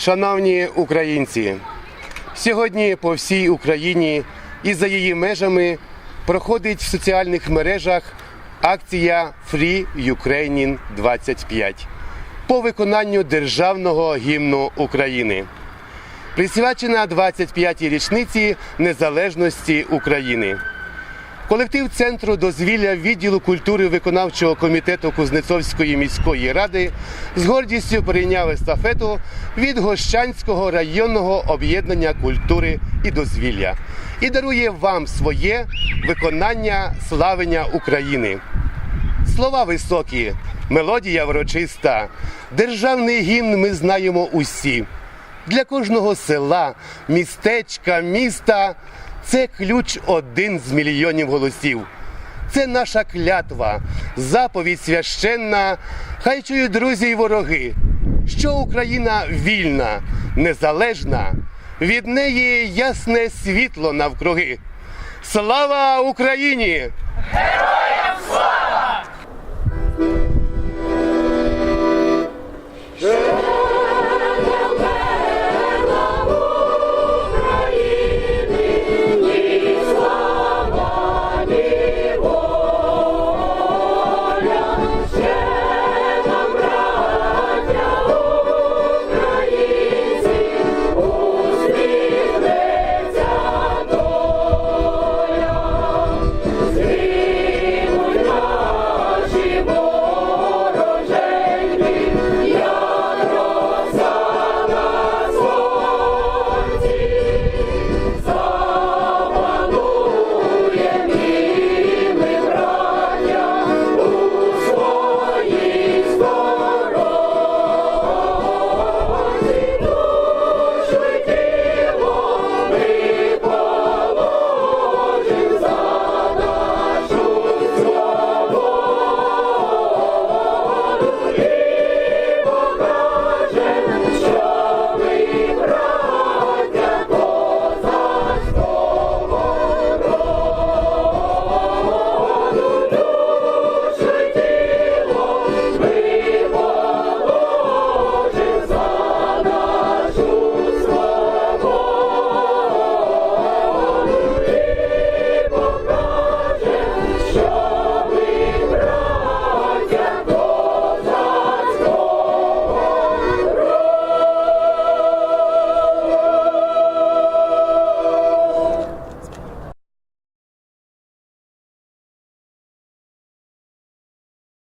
Шановні українці, сьогодні по всій Україні і за її межами проходить в соціальних мережах акція Free Ukrainian 25 по виконанню державного гімну України, присвячена 25-й річниці незалежності України. Колектив Центру дозвілля відділу культури виконавчого комітету Кузнецовської міської ради з гордістю прийняв естафету від Гощанського районного об'єднання культури і дозвілля і дарує вам своє виконання славення України. Слова високі, мелодія врочиста, державний гімн ми знаємо усі. Для кожного села, містечка, міста це ключ один з мільйонів голосів. Це наша клятва, заповідь священна. Хай чують друзі й вороги, що Україна вільна, незалежна, від неї ясне світло навкруги. Слава Україні! Героям